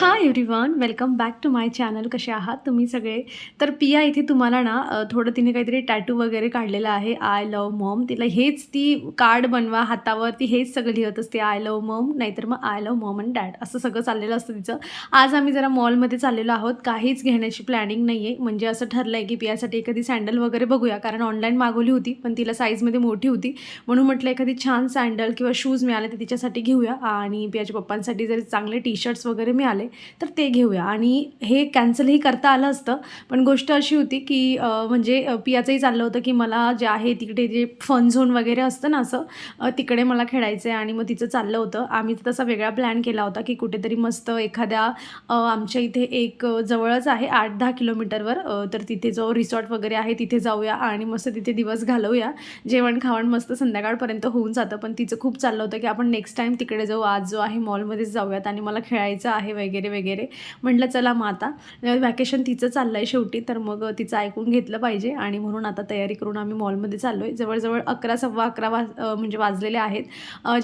Hi everyone welcome back to my channel कसे आहात तुम्ही सगळे? तर पिया इथे तुम्हाला ना थोडं तिने काहीतरी टॅटू वगैरे काढलेलं आहे. आय लव मॉम तिला हेच ती कार्ड बनवा हातावर ती हेच सगळं लिहत असते. आय लव मॉम नाहीतर मग I love mom and dad असं सगळं चाललेलं असतं तिचं. आज आम्ही जरा मॉलमध्ये चाललेलो आहोत. काहीच घेण्याची प्लॅनिंग नाही आहे म्हणजे असं ठरलं आहे की पियासाठी एखादी सँडल वगैरे बघूया. कारण ऑनलाईन मागवली होती पण तिला साईजमध्ये मोठी होती. म्हणून म्हटलं एखादी छान सँडल किंवा शूज मिळाले तर तिच्यासाठी घेऊया. आणि पियाच्या पप्पांसाठी जरी चांगले टी शर्ट्स वगैरे मिळाले तर ते घेऊया. आणि हे कॅन्सलही करता आलं असतं. पण गोष्ट अशी होती की म्हणजे पियाचंही चाललं होतं की मला जे आहे तिकडे जे फन झोन वगैरे असतं ना असं तिकडे मला खेळायचं आहे आणि मग तिचं चाललं होतं. आम्ही तसा वेगळा प्लॅन केला होता की कुठेतरी मस्त एखाद्या आमच्या इथे एक जवळच आहे आठ दहा किलोमीटरवर तर तिथे जो रिसॉर्ट वगैरे आहे तिथे जाऊया आणि मस्त तिथे दिवस घालवूया. जेवण खावण मस्त संध्याकाळपर्यंत होऊन जातं. पण तिचं खूप चाललं होतं की आपण नेक्स्ट टाईम तिकडे जाऊ. आज जो आहे मॉलमध्येच जाऊयात आणि मला खेळायचं आहे वगैरे. वगैरे वगैरे. म्हटलं चला मग आता. व्हॅकेशन तिचं चाललं आहे शेवटी तर मग तिचं ऐकून घेतलं पाहिजे आणि म्हणून आता तयारी करून आम्ही मॉलमध्ये चाललो आहे जवळजवळ अकरा सव्वा अकरा वाज म्हणजे वाजलेले आहेत.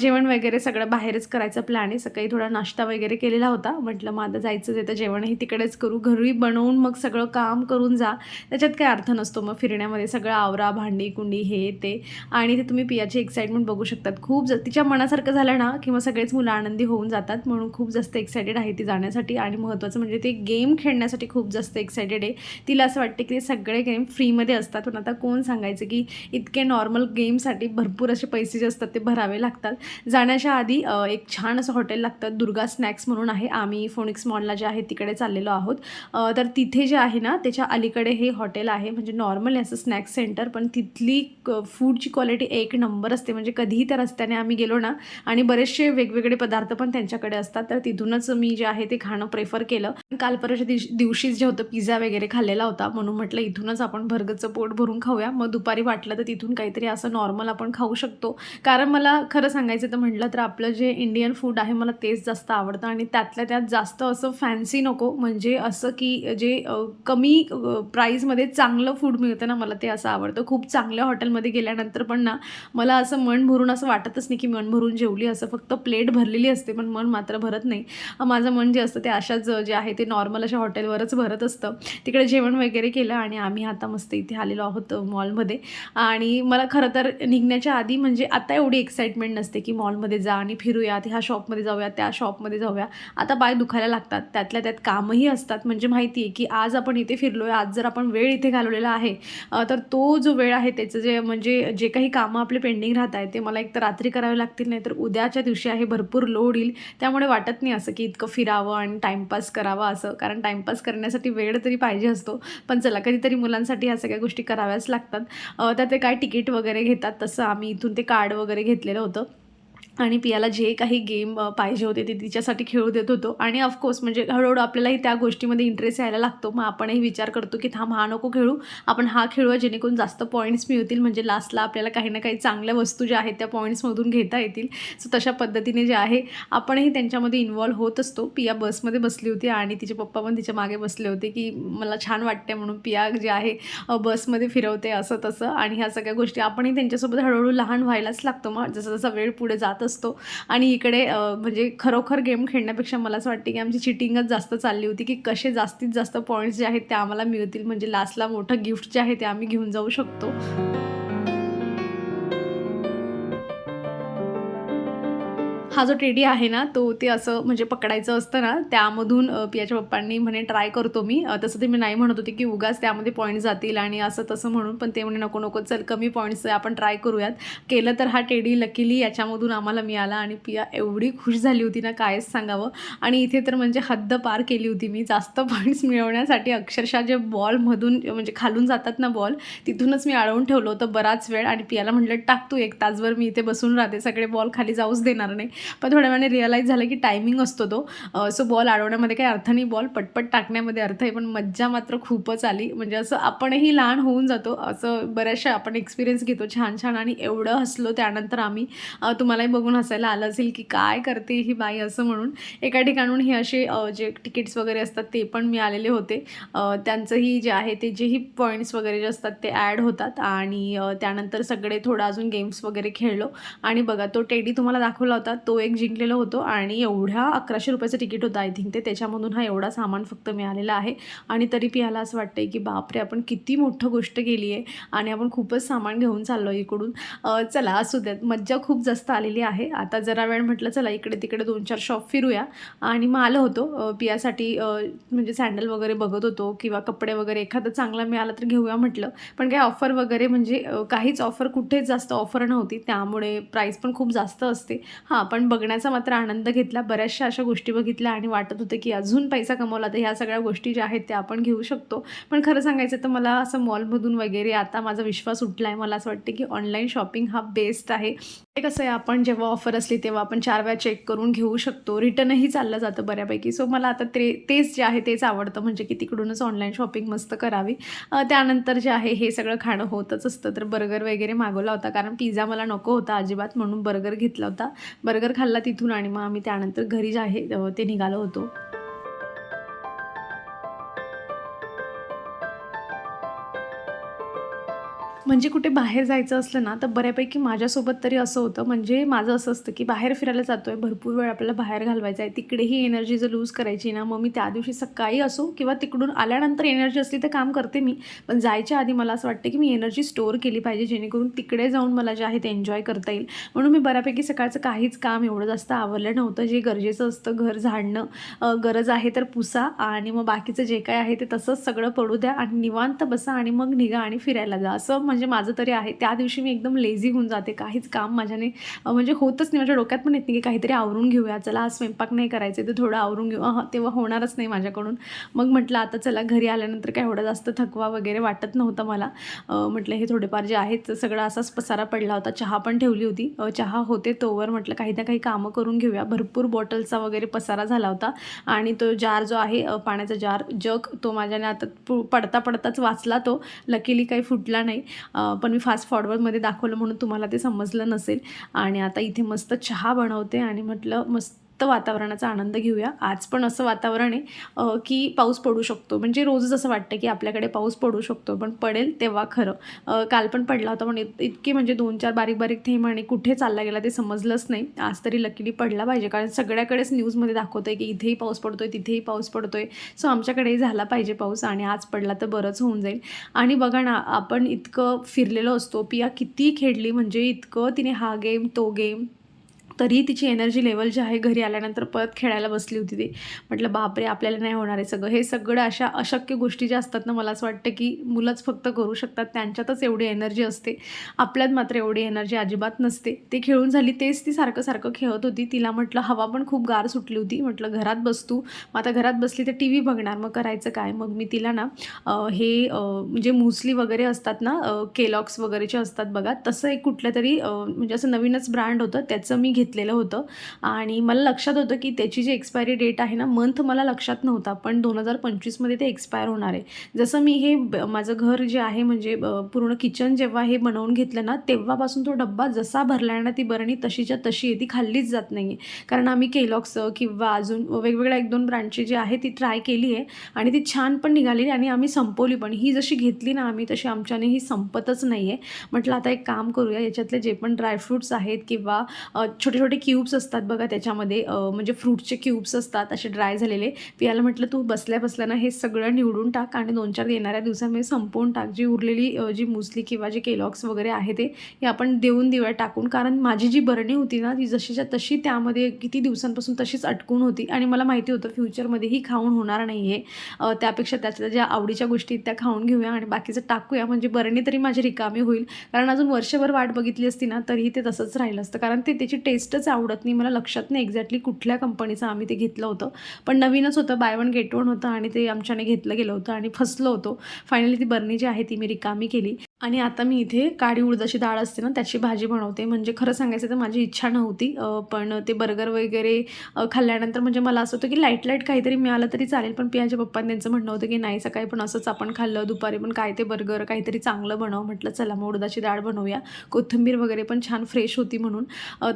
जेवण वगैरे सगळं बाहेरच करायचा प्लॅन आहे. सकाळी थोडा नाश्ता वगैरे केलेला होता. म्हटलं मग आता जायचं आहे तर जेवणही तिकडेच करू. घरी बनवून मग सगळं काम करून जा. त्याच्यात काय अर्थ नसतो मग फिरण्यामध्ये. सगळं आवरा भांडी कुंडी हे ते. आणि ते तुम्ही पियाची एक्साइटमेंट बघू शकतात. खूप जा तिच्या मनासारखं झालं ना की मग सगळेच मुलं आनंदी होऊन जातात. म्हणून खूप जास्त एक्सायटेड आहे ती जाण्यासाठी आणि महत्त्वाचं म्हणजे ते गेम खेळण्यासाठी खूप जास्त एक्सायटेड आहे. तिला असं वाटते की ते सगळे गेम फ्रीमध्ये असतात. पण आता कोण सांगायचं की इतके नॉर्मल गेमसाठी भरपूर असे पैसे जे असतात ते भरावे लागतात. जाण्याच्या आधी एक छान असं हॉटेल लागतं. दुर्गा स्नॅक्स म्हणून आहे. आम्ही फोनिक्स मॉलला जे आहे तिकडे चाललेलो आहोत. तर तिथे जे आहे ना त्याच्या अलीकडे हे हॉटेल आहे. म्हणजे नॉर्मल असं स्नॅक्स सेंटर पण तिथली क- फूडची क्वालिटी एक नंबर असते. म्हणजे कधीही त्या रस्त्याने आम्ही गेलो ना आणि बरेचसे वेगवेगळे पदार्थ पण त्यांच्याकडे असतात. तर तिथूनच मी जे आहे ते खाणं प्रेफर केलं. काल परवाच्या दिवशी दिवशीच जे होतं पिझ्झा वगैरे खाल्लेला होता म्हणून म्हटलं इथूनच आपण भरगचं पोट भरून खाऊया. मग दुपारी वाटलं तर तिथून काहीतरी असं नॉर्मल आपण खाऊ शकतो. कारण मला खरं सांगायचं तर म्हटलं तर आपलं जे इंडियन फूड आहे मला तेच जास्त आवडतं. आणि त्यातल्या त्यात जास्त असं फॅन्सी नको. म्हणजे असं की जे कमी प्राईजमध्ये चांगलं फूड मिळतं ना मला ते असं आवडतं. खूप चांगल्या हॉटेलमध्ये गेल्यानंतर पण ना मला असं मन भरून असं वाटतच नाही की मन भरून जेवली असं. फक्त प्लेट भरलेली असते पण मन मात्र भरत नाही. माझं मन जे असतं ते अशाच जे आहे ते नॉर्मल अशा हॉटेलवरच भरत असतं. तिकडे जेवण वगैरे केलं आणि आम्ही आता मस्त इथे आलेलो आहोत मॉलमध्ये आणि मला खरं तर निघण्याच्या आधी म्हणजे आता एवढी एक्साइटमेंट नसते की मॉलमध्ये जा आणि फिरूयात ह्या शॉपमध्ये जाऊया त्या शॉपमध्ये जाऊया. आता पाय दुखायला लागतात. त्यातल्या त्यात कामही असतात. म्हणजे माहिती आहे की आज आपण इथे फिरलो आहे आज जर आपण वेळ इथे घालवलेला आहे तर तो जो वेळ आहे त्याचं जे म्हणजे जे काही कामं आपले पेंडिंग राहत आहे ते मला एक तर रात्री करावे लागतील नाही तर उद्याच्या दिवशी आहे भरपूर लोड येईल. त्यामुळे वाटत नाही असं की इतकं फिरावं. आणि टाईमपास करावा असं. कारण टाईमपास करण्यासाठी वेळ तरी पाहिजे असतो. पण चला कधीतरी मुलांसाठी ह्या सगळ्या गोष्टी कराव्याच लागतात. अ, तर ते काय तिकीट वगैरे घेतात तसं आम्ही इथून ते कार्ड वगैरे घेतलेलं होतं. आणि पियाला जे काही गेम पाहिजे होते ते तिच्यासाठी खेळू देत होतो. आणि ऑफकोर्स म्हणजे हळूहळू आपल्यालाही त्या गोष्टीमध्ये इंटरेस्ट यायला लागतो. मग आपणही विचार करतो की थांब हा नको खेळू. आपण हा खेळूया जेणेकरून जास्त पॉईंट्स मिळतील. म्हणजे लास्टला आपल्याला काही ना काही चांगल्या वस्तू ज्या आहेत त्या पॉईंट्समधून घेता येतील. सो तशा पद्धतीने जे आहे आपणही त्यांच्यामध्ये इन्वॉल्व्ह होत असतो. पिया बसमध्ये बसली होती आणि तिचे पप्पा पण तिच्यामागे बसले होते की मला छान वाटते म्हणून पिया जे आहे बसमध्ये फिरवते असं तसं. आणि ह्या सगळ्या गोष्टी आपणही त्यांच्यासोबत हळूहळू लहान व्हायलाच लागतो. मग जसं जसा वेळ पुढे जात असतो. आणि इकडे म्हणजे खरोखर गेम खेळण्यापेक्षा मला असं वाटते की आमची चिटिंगच जास्त चालली होती की कसे जास्तीत जास्त पॉईंट्स जे आहेत ते आम्हाला मिळतील. म्हणजे लास्टला मोठं गिफ्ट जे आहे ते आम्ही घेऊन जाऊ शकतो. हा जो टेडी आहे ना तो ते असं म्हणजे पकडायचं असतं ना त्यामधून पियाच्या पप्पांनी म्हणे ट्राय करतो मी. तसं ते मी नाही म्हणत होते की उगाच त्यामध्ये पॉईंट जातील आणि असं तसं म्हणून पण ते म्हणे नको नको चल कमी पॉईंट्स आपण ट्राय करूयात. केलं तर हा टेडी लकीली याच्यामधून आम्हाला मिळाला आणि पिया एवढी खुश झाली होती ना कायच सांगावं. आणि इथे तर म्हणजे हद्द पार केली होती मी जास्त पॉईंट्स मिळवण्यासाठी. अक्षरशः जे बॉलमधून म्हणजे खालून जातात ना बॉल तिथूनच मी आळवून ठेवलं होतं बराच वेळ आणि पियाला म्हटलं टाक तू एक तासभर मी इथे बसून राहते सगळे बॉल खाली जाऊच देणार नाही. पण थोड्या वेळाने रिअलाईज झालं की टायमिंग असतो तो. सो बॉल अडवण्यामध्ये काही अर्थ नाही बॉल पटपट टाकण्यामध्ये अर्थ आहे पण मज्जा मात्र खूपच आली. म्हणजे असं आपणही लहान होऊन जातो. असं बऱ्याचशा आपण एक्सपिरियन्स घेतो छान छान आणि एवढं हसलो त्यानंतर आम्ही तुम्हालाही बघून हसायला आलं असेल की काय करते ही बाई असं म्हणून. एका ठिकाणून हे असे जे तिकीट्स वगैरे असतात ते पण मिळालेले होते. त्यांचंही जे आहे ते जेही पॉईंट्स वगैरे जे असतात ते ॲड होतात आणि त्यानंतर सगळे थोडं अजून गेम्स वगैरे खेळलो. आणि बघा तो टेडी तुम्हाला दाखवला होता. तो तो एक जिंकलेलो होतो आणि एवढ्या अकराशे रुपयाचं तिकीट होतं आय थिंक ते. त्याच्यामधून हा एवढा सामान फक्त मिळालेला आहे. आणि तरी पियाला असं वाटतंय की बापरे आपण किती मोठं गोष्ट केली आहे आणि आपण खूपच सामान घेऊन चाललो आहे इकडून. चला असू द्यात. मज्जा खूप जास्त आलेली आहे. आता जरा वेळ म्हटलं चला इकडे तिकडे दोन चार शॉप फिरूया. आणि मग आलो होतो. पियासाठी म्हणजे सँडल वगैरे बघत होतो किंवा कपडे वगैरे एखादं चांगला मिळाला तर घेऊया म्हटलं. पण काही ऑफर वगैरे म्हणजे काहीच ऑफर कुठेच जास्त ऑफर नव्हती. त्यामुळे प्राईस पण खूप जास्त असते. हां पण बघण्याचा मात्र आनंद घेतला. बऱ्याचशा अशा गोष्टी बघितल्या आणि वाटत होतं की अजून पैसा कमवला तर ह्या सगळ्या गोष्टी ज्या आहेत त्या आपण घेऊ शकतो. पण खरं सांगायचं तर मला असं मॉलमधून वगैरे आता माझा विश्वास उठला आहे मला असं वाटतं की ऑनलाईन शॉपिंग हा बेस्ट आहे. ते कसं आहे आपण जेव्हा ऑफर असली तेव्हा आपण चार वेळा चेक करून घेऊ शकतो. रिटर्नही चाललं जातं बऱ्यापैकी. सो मला आता ते तेच जे आहे तेच आवडतं. म्हणजे की तिकडूनच ऑनलाईन शॉपिंग मस्त करावी. त्यानंतर जे आहे हे सगळं खाणं होतच असतं. तर बर्गर वगैरे मागवला होता. कारण पिझ्झा मला नको होता अजिबात म्हणून बर्गर घेतला होता. बर्गर खाल्ला तिथून आणि मग आम्ही त्यानंतर घरी जे आहे ते निघालो होतो. म्हणजे कुठे बाहेर जायचं असलं ना तर बऱ्यापैकी माझ्यासोबत तरी असं होतं. म्हणजे माझं असं असतं की बाहेर फिरायला जातो आहे भरपूर वेळ आपल्याला बाहेर घालवायचा आहे. तिकडेही एनर्जी जर लूज करायची ना मग मी त्या दिवशी सकाळी असो किंवा तिकडून आल्यानंतर एनर्जी असली तर काम करते मी. पण जायच्या आधी मला असं वाटतं की मी एनर्जी स्टोअर केली पाहिजे जेणेकरून तिकडे जाऊन मला जे आहे ते एन्जॉय करता येईल. म्हणून मी बऱ्यापैकी सकाळचं काहीच काम एवढं जास्त आवरलं नव्हतं. जे गरजेचं असतं घर झाडणं गरज आहे तर पुसा आणि मग बाकीचं जे काय आहे ते तसंच सगळं पडू द्या आणि निवांत बसा आणि मग निघा आणि फिरायला जा. असं म्हणजे माझं तरी आहे. त्या दिवशी मी एकदम लेझी होऊन जाते. काहीच काम माझ्याने म्हणजे होतच नाही. माझ्या डोक्यात पण येत नाही की काहीतरी आवरून घेऊया. चला आज स्वयंपाक नाही करायचं तर थोडं आवरून घेऊ. तेव्हा होणारच नाही माझ्याकडून. मग म्हटलं आता चला घरी आल्यानंतर काय एवढा जास्त थकवा वगैरे वाटत नव्हता मला. म्हटलं हे थोडेफार जे आहेत सगळं असाच पसारा पडला होता. चहा पण ठेवली होती. चहा होते तोवर म्हटलं काही ना काही कामं करून घेऊया. भरपूर बॉटलचा वगैरे पसारा झाला होता. आणि तो जार जो आहे पाण्याचा जार जग तो माझ्याने आता पु- पडता पडताच वाचला तो. लकीली काही फुटला नाही. पण मी फास्ट फॉरवर्डमध्ये दाखवलं म्हणून तुम्हाला ते समजलं नसेल. आणि आता इथे मस्त चहा बनवते आणि म्हटलं मस्त वातावरणाचा आनंद घेऊया. आज पण असं वातावरण आहे की पाऊस पडू शकतो. म्हणजे रोजच असं वाटतं की आपल्याकडे पाऊस पडू शकतो पण पडेल तेव्हा खरं. काल पण पडला होता पण इत- इतके म्हणजे दोन चार बारीक बारीक थेंब आणि कुठे चालला गेला ते समजलंच नाही. आज तरी लकीली पडला पाहिजे कारण सगळ्याकडेच न्यूजमध्ये दाखवतं आहे की इथेही पाऊस पडतोय तिथेही पाऊस पडतोय. सो आमच्याकडेही झाला पाहिजे पाऊस आणि आज पडला तर बरंच होऊन जाईल. आणि बघा ना आपण इतकं फिरलेलो असतो पिया किती खेळली म्हणजे इतकं तिने हा गेम तो गेम तरी तिची एनर्जी लेवल जी आहे घरी आल्यानंतर परत खेळायला बसली होती ती. म्हटलं बापरे आपल्याला नाही होणार आहे सगळं. हे सगळं अशा अशक्य गोष्टी ज्या असतात ना मला असं वाटतं की मुलंच फक्त करू शकतात. त्यांच्यातच एवढी एनर्जी असते. आपल्यात मात्र एवढी एनर्जी अजिबात नसते. ते खेळून झाली तेच ती सारखं सारखं खेळत होती. तिला म्हटलं हवा पण खूप गार सुटली होती. म्हटलं घरात बसतू मग आता घरात बसली तर टी व्ही बघणार. मग करायचं काय? मग मी तिला ना हे जे म्हणजे मुसली वगैरे असतात ना केलॉक्स वगैरेचे असतात बघा. तसं एक कुठलं तरी म्हणजे असं नवीनच ब्रँड होतं. त्याचं मी घेतलेलं होतं. आणि मला लक्षात होतं की त्याची जी एक्सपायरी डेट आहे ना मंथ मला लक्षात नव्हता पण दोन हजार पंचवीसमध्ये ते एक्सपायर होणार आहे. जसं मी हे माझं घर जे आहे म्हणजे पूर्ण किचन जेव्हा हे बनवून घेतलं ना तेव्हापासून तो डब्बा जसा भरला आहे ना ती बरणी तशीच्या तशी आहे ती खाल्लीच जात नाही आहे कारण आम्ही केलॉक्स किंवा अजून वेगवेगळ्या एक दोन ब्रँडची जी आहे ती ट्राय केली आहे आणि ती छान पण निघाली आणि आम्ही संपवली पण. ही जशी घेतली ना आम्ही तशी आमच्याने ही संपतच नाही आहे म्हटलं आता एक काम करूया याच्यातले जे पण ड्रायफ्रूट्स आहेत किंवा छोटे छोटे छोटे क्यूब्स असतात बघा त्याच्यामध्ये म्हणजे फ्रूटचे क्यूब्स असतात असे ड्राय झालेले. पियाला म्हटलं तू बसल्या बसल्या ना हे सगळं निवडून टाक आणि दोन चार येणाऱ्या दिवसामध्ये संपवून टाक. जी उरलेली जी मुसली किंवा जे केलॉक्स वगैरे आहे ते हे आपण देऊन देऊया टाकून कारण माझी जी बरणी होती ना ती जशीच्या तशी त्यामध्ये किती दिवसांपासून तशीच अटकून होती आणि मला माहिती होतं फ्युचरमध्ये ही खाऊन होणार नाही आहे त्यापेक्षा त्याच्या ज्या आवडीच्या गोष्टी आहेत त्या खाऊन घेऊया आणि बाकीचं टाकूया. म्हणजे बरणी तरी माझी रिकामी होईल. कारण अजून वर्षभर वाट बघितली असती ना तरीही ते तसंच राहिलं असतं. कारण ते त्याची टेस्ट टेस्टच आवडत नाही. मला लक्षात नाही एक्झॅक्टली कुठल्या कंपनीचं आम्ही ते घेतलं होतं. पण नवीनच होतं. बाय वन गेट वन होतं आणि ते आमच्याने घेतलं गेलं होतं आणि फसलो होतो. फायनली ती बर्नी जी आहे ती मी रिकामी केली. आणि आता मी इथे काळी उडदाची डाळ असते ना त्याची भाजी बनवते. म्हणजे खरं सांगायचं तर माझी इच्छा नव्हती पण ते बर्गर वगैरे खाल्ल्यानंतर म्हणजे मला असं होतं की लाइट लाइट काहीतरी मिळालं तरी चालेल पण पियाच्या पप्पांनी त्यांचं म्हणणं होतं की नाही सकाळी पण असंच आपण खाल्लं दुपारी पण काय ते बर्गर काहीतरी चांगलं बनव. म्हटलं चला मग उडदाची डाळ बनवूया. कोथिंबीर वगैरे पण छान फ्रेश होती म्हणून.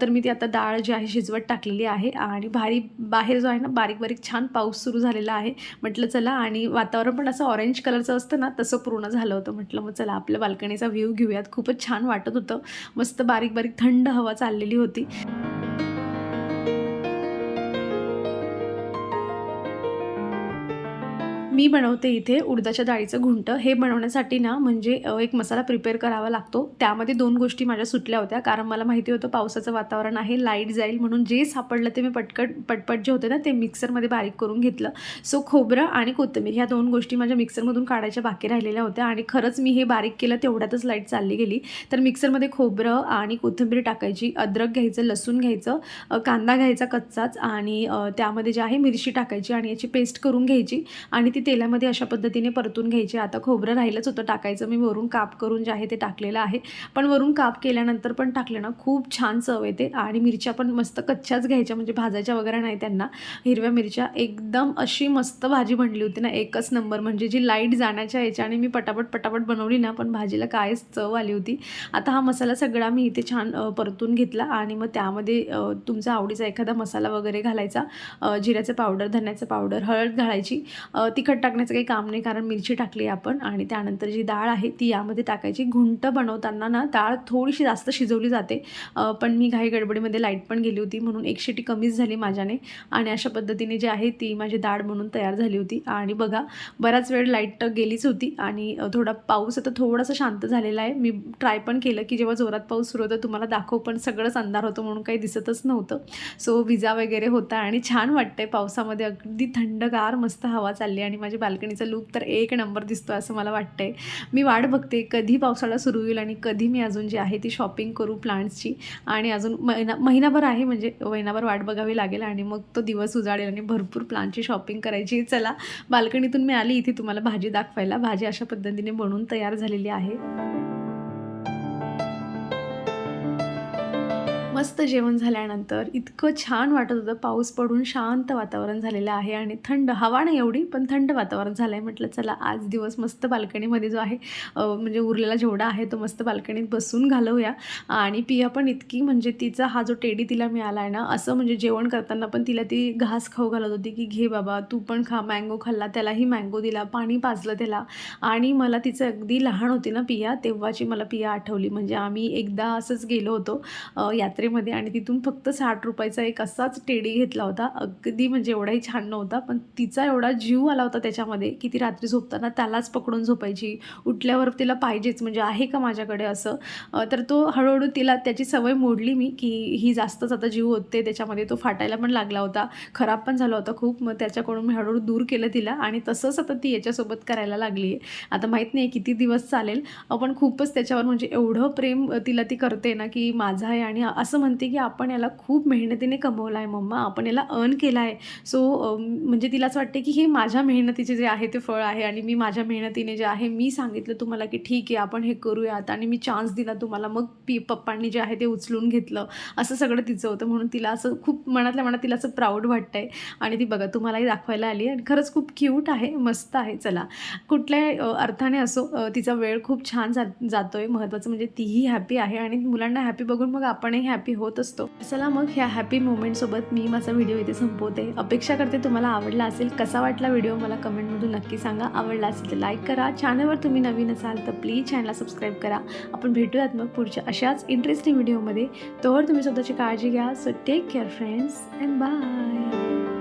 तर मी ती आता डाळ जी आहे शिजवत टाकलेली आहे आणि भारी बाहेर जो आहे ना बारीक बारीक छान पाऊस सुरू झालेला आहे. म्हटलं चला आणि वातावरण पण असं ऑरेंज कलरचं असतं ना तसं पूर्ण झालं होतं. म्हटलं मग चला आपल्या बाल्कनीचा व्ह्यू घेऊयात. खूपच छान वाटत होतं. मस्त बारीक बारीक थंड हवा चाललेली होती. मी बनवते इथे उडदाच्या डाळीचं घुंट. हे बनवण्यासाठी ना म्हणजे एक मसाला प्रिपेअर करावा लागतो. त्यामध्ये दोन गोष्टी माझ्या सुटल्या होत्या. कारण मला माहिती होतं पावसाचं वातावरण आहे लाइट जाईल म्हणून जे सापडलं ते मी पटकट पटपट जे होते ना ते मिक्सरमध्ये बारीक करून घेतलं. सो खोबरं आणि कोथिंबीर ह्या दोन गोष्टी माझ्या मिक्सरमधून काढायच्या बाकी राहिलेल्या होत्या. आणि खरंच मी हे बारीक केलं तेवढ्यातच लाइट चालली गेली. तर मिक्सरमध्ये खोबरं आणि कोथिंबीर टाकायची अद्रक घ्यायचं लसूण घ्यायचं कांदा घ्यायचा कच्चाच आणि त्यामध्ये जे आहे मिरची टाकायची आणि याची पेस्ट करून घ्यायची. आणि ती तेलामध्ये अशा पद्धतीने परतून घ्यायची. आता खोबरं राहिलंच होतं टाकायचं. मी वरून काप करून जे आहे ते टाकलेलं आहे. पण वरून काप केल्यानंतर पण टाकलं ना खूप छान चव येते. आणि मिरच्या पण मस्त कच्च्याच घ्यायच्या. म्हणजे भाजायच्या वगैरे नाही त्यांना. हिरव्या मिरच्या एकदम अशी मस्त भाजी बनली होती ना एकच नंबर. म्हणजे जी लाइट जाण्याच्या याच्याने मी पटापट पटापट बनवली ना पण भाजीला कायच चव आली होती. आता हा मसाला सगळा मी इथे छान परतून घेतला. आणि मग त्यामध्ये तुमचा आवडीचा एखादा मसाला वगैरे घालायचा. जिऱ्याचं पावडर धन्याचं पावडर हळद घालायची. तिखट तिखट टाकण्याचं काही काम नाही कारण मिरची टाकली आपण आणि त्यानंतर जी डाळ आहे ती यामध्ये टाकायची. घुंट बनवताना ना डाळ थोडीशी जास्त शिजवली जाते. पण मी घाई गडबडीमध्ये लाइट पण गेली होती म्हणून एक शिटी कमीच झाली माझ्याने आणि अशा पद्धतीने जी आहे ती माझी डाळ म्हणून तयार झाली होती. आणि बघा बराच वेळ लाइट गेलीच होती आणि थोडा पाऊस आता थोडासा शांत झालेला आहे. मी ट्राय पण केलं की जेव्हा जोरात पाऊस सुरू होतं तुम्हाला दाखव पण सगळंच अंधार होतं म्हणून काही दिसतच नव्हतं. सो विजा वगैरे होता आणि छान वाटतंय पावसामध्ये. अगदी थंडगार मस्त हवा चालली आणि माझ्या बाल्कनीचा लूक तर एक नंबर दिसतो असं मला वाटतंय. मी वाट बघते कधी पावसाळा सुरू होईल आणि कधी मी अजून जी आहे ती शॉपिंग करू प्लांट्सची आणि अजून महिना महिनाभर आहे म्हणजे महिनाभर वाट बघावी लागेल आणि मग तो दिवस उजाडेल आणि भरपूर प्लांटची शॉपिंग करायची. चला बाल्कनीतून मी आली इथे तुम्हाला भाजी दाखवायला. भाजी अशा पद्धतीने बनवून तयार झालेली आहे. मस्त जेवण झाल्यानंतर इतकं छान वाटत होतं. पाऊस पडून शांत वातावरण झालेलं आहे आणि थंड हवा नाही एवढी पण थंड वातावरण झालं आहे म्हटलं चला आज दिवस मस्त बाल्कनीमध्ये जो आहे म्हणजे उरलेला जेवढा आहे तो मस्त बाल्कनीत बसून घालवूया. आणि पिया पण इतकी म्हणजे तिचा हा जो टेडी तिला मिळाला आहे ना असं म्हणजे जेवण करताना पण तिला ती घास खाऊ घालत होती की घे बाबा तू पण खा मँगो खाल्ला त्यालाही मँगो दिला पाणी पाजलं त्याला. आणि मला तिचं अगदी लहान होती ना पिया तेव्हाची मला पिया आठवली. म्हणजे आम्ही एकदा असंच गेलो होतो यात्रे यात्रेमध्ये आणि तिथून फक्त साठ रुपयाचा एक असाच टेडी घेतला होता. अगदी म्हणजे एवढाही छान नव्हता पण तिचा एवढा जीव आला होता त्याच्यामध्ये की ती रात्री झोपताना त्यालाच पकडून झोपायची. उठल्यावर तिला पाहिजेच म्हणजे आहे का माझ्याकडे असं? तर तो हळूहळू तिला त्याची सवय मोडली मी की ही जास्तच आता जीव होते त्याच्यामध्ये तो फाटायला पण लागला होता. खराब पण झाला होता खूप मग त्याच्याकडून मी हळूहळू दूर केलं तिला आणि तसंच आता ती याच्यासोबत करायला लागली आहे आता माहीत नाही किती दिवस चालेल पण खूपच त्याच्यावर म्हणजे एवढं प्रेम तिला ती करते ना की माझा आहे आणि असं असं म्हणते की आपण याला खूप मेहनतीने कमवला आहे मम्मा आपण याला अर्न केला आहे सो म्हणजे तिला असं वाटते की हे माझ्या मेहनतीचे जे आहे ते फळ आहे आणि मी माझ्या मेहनतीने जे आहे मी सांगितलं तुम्हाला की ठीक आहे आपण हे करूयात आणि मी चान्स दिला तुम्हाला. मग पी पप्पांनी जे आहे ते उचलून घेतलं. असं सगळं तिचं होतं. म्हणून तिला असं खूप मनातल्या मनात तिला असं प्राऊड वाटतंय. आणि ती बघा तुम्हालाही दाखवायला आली आणि खरंच खूप क्यूट आहे. मस्त आहे. चला. कुठल्याही अर्थाने असो तिचा वेळ खूप छान जा आहे महत्त्वाचं म्हणजे तीही हॅपी आहे आणि मुलांना हॅपी बघून मग आपणही हॅपी होत असतो. चला मग ह्या हॅपी मोमेंटसोबत मी माझा व्हिडिओ इथे संपवते. अपेक्षा करते तुम्हाला आवडला असेल कसा वाटला व्हिडिओ मला कमेंटमधून नक्की सांगा. आवडला असेल तर लाईक करा. चॅनलवर तुम्ही नवीन असाल तर प्लीज चॅनलला सबस्क्राईब करा. आपण भेटूयात मग पुढच्या अशाच इंटरेस्टिंग व्हिडिओमध्ये तोवर तुम्ही स्वतःची काळजी घ्या. So take care friends and bye